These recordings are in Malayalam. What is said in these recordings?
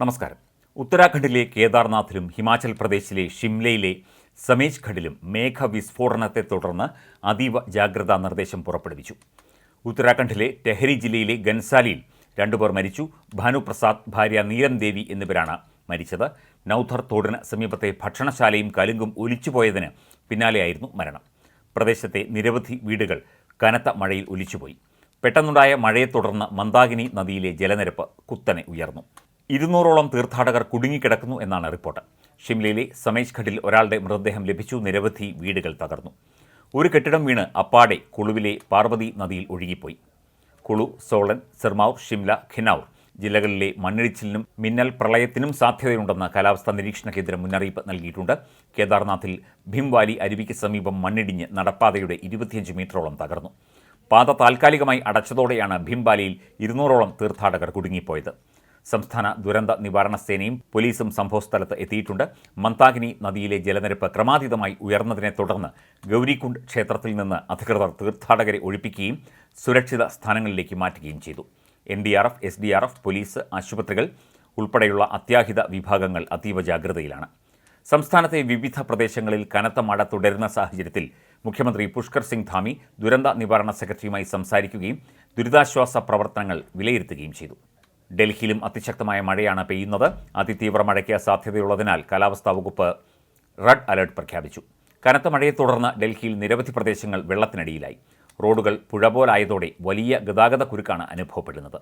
നമസ്കാരം. ഉത്തരാഖണ്ഡിലെ കേദാർനാഥിലും ഹിമാചൽ പ്രദേശിലെ ഷിംലയിലെ സമേജ് ഖഡിലും മേഘവിസ്ഫോടനത്തെ തുടർന്ന് അതീവ ജാഗ്രതാ നിർദ്ദേശം പുറപ്പെടുവിച്ചു. ഉത്തരാഖണ്ഡിലെ ടെഹരി ജില്ലയിലെ ഗൻസാലിയിൽ രണ്ടുപേർ മരിച്ചു. ഭാനുപ്രസാദ് ഭാര്യ നീരം ദേവി എന്നിവരാണ് മരിച്ചത്. നൌധർ തോടിന് സമീപത്തെ ഭക്ഷണശാലയും കലുങ്കും ഒലിച്ചുപോയതിന് പിന്നാലെയായിരുന്നു മരണം. പ്രദേശത്തെ നിരവധി വീടുകൾ കനത്ത മഴയിൽ ഒലിച്ചുപോയി. പെട്ടെന്നുണ്ടായ മഴയെ തുടർന്ന് മന്ദാകിനി നദിയിലെ ജലനിരപ്പ് കുത്തനെ ഉയർന്നു. ഇരുന്നൂറോളം തീർത്ഥാടകർ കുടുങ്ങിക്കിടക്കുന്നു എന്നാണ് റിപ്പോർട്ട്. ഷിംലയിലെ സമേഷ് ഘട്ടിൽ ഒരാളുടെ മൃതദേഹം ലഭിച്ചു. നിരവധി വീടുകൾ തകർന്നു. ഒരു കെട്ടിടം വീണ് അപ്പാടെ കുളുവിലെ പാർവതി നദിയിൽ ഒഴുകിപ്പോയി. കുളു സോളൻ സിർമാവ് ഷിംല ഖിനൌർ ജില്ലകളിലെ മണ്ണിടിച്ചിലിനും മിന്നൽ പ്രളയത്തിനും സാധ്യതയുണ്ടെന്ന് കാലാവസ്ഥാ നിരീക്ഷണ കേന്ദ്രം മുന്നറിയിപ്പ് നൽകിയിട്ടുണ്ട്. കേദാർനാഥിൽ ഭീംവാലി അരുവിക്ക് സമീപം മണ്ണിടിഞ്ഞ് നടപ്പാതയുടെ ഇരുപത്തിയഞ്ച് മീറ്ററോളം തകർന്നു. പാത താൽക്കാലികമായി അടച്ചതോടെയാണ് ഭീംവാലിയിൽ ഇരുന്നൂറോളം തീർത്ഥാടകർ കുടുങ്ങിപ്പോയത്. സംസ്ഥാന ദുരന്ത നിവാരണ സേനയും പോലീസും സംഭവസ്ഥലത്ത് എത്തിയിട്ടുണ്ട്. മന്താകിനി നദിയിലെ ജലനിരപ്പ് ക്രമാതീതമായി ഉയർന്നതിനെ തുടർന്ന് ഗൗരികുണ്ട് ക്ഷേത്രത്തിൽ നിന്ന് അധികൃതർ തീർത്ഥാടകരെ ഒഴിപ്പിക്കുകയും സുരക്ഷിത സ്ഥാനങ്ങളിലേക്ക് മാറ്റുകയും ചെയ്തു. N D R F S D R F police ആശുപത്രികൾ ഉൾപ്പെടെയുള്ള അത്യാഹിത വിഭാഗങ്ങൾ അതീവ ജാഗ്രതയിലാണ്. സംസ്ഥാനത്തെ വിവിധ പ്രദേശങ്ങളിൽ കനത്ത മഴ തുടരുന്ന സാഹചര്യത്തിൽ മുഖ്യമന്ത്രി പുഷ്കർ സിംഗ് ധാമി ദുരന്ത നിവാരണ സെക്രട്ടറിയുമായി സംസാരിക്കുകയും ദുരിതാശ്വാസ പ്രവർത്തനങ്ങൾ വിലയിരുത്തുകയും ചെയ്തു. ഡൽഹിയിലും അതിശക്തമായ മഴയാണ് പെയ്യുന്നത്. അതിതീവ്ര മഴയ്ക്ക് സാധ്യതയുള്ളതിനാൽ കാലാവസ്ഥാ വകുപ്പ് റെഡ് അലർട്ട് പ്രഖ്യാപിച്ചു. കനത്ത മഴയെ തുടർന്ന് ഡൽഹിയിൽ നിരവധി പ്രദേശങ്ങൾ വെള്ളത്തിനടിയിലായി. റോഡുകൾ പുഴ പോലായതോടെ വലിയ ഗതാഗത കുരുക്കാണ് അനുഭവപ്പെടുന്നത്.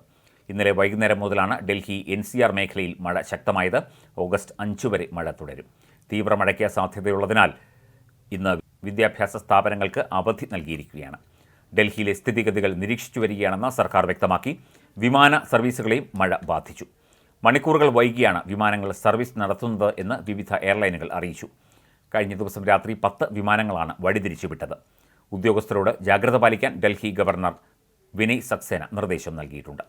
ഇന്നലെ വൈകുന്നേരം മുതലാണ് ഡൽഹി എൻ സി ആർ മേഖലയിൽ മഴ ശക്തമായത്. ഓഗസ്റ്റ് അഞ്ച് വരെ മഴ തുടരും. തീവ്ര മഴയ്ക്ക് സാധ്യതയുള്ളതിനാൽ ഇന്ന് വിദ്യാഭ്യാസ സ്ഥാപനങ്ങൾക്ക് അവധി നൽകിയിരിക്കുകയാണ്. ഡൽഹിയിലെ സ്ഥിതിഗതികൾ നിരീക്ഷിച്ചു വരികയാണെന്ന് സർക്കാർ വ്യക്തമാക്കി. വിമാന സർവീസുകളെയും മഴ ബാധിച്ചു. മണിക്കൂറുകൾ വൈകിയാണ് വിമാനങ്ങൾ സർവീസ് നടത്തുന്നത് എന്ന് വിവിധ എയർലൈനുകൾ അറിയിച്ചു. കഴിഞ്ഞ ദിവസം രാത്രി പത്ത് വിമാനങ്ങളാണ് വഴിതിരിച്ചു വിട്ടത് ഉദ്യോഗസ്ഥരോട് ജാഗ്രത പാലിക്കാൻ ഡൽഹി ഗവർണർ വിനയ് സക്സേന നിർദ്ദേശം നൽകിയിട്ടുണ്ട്.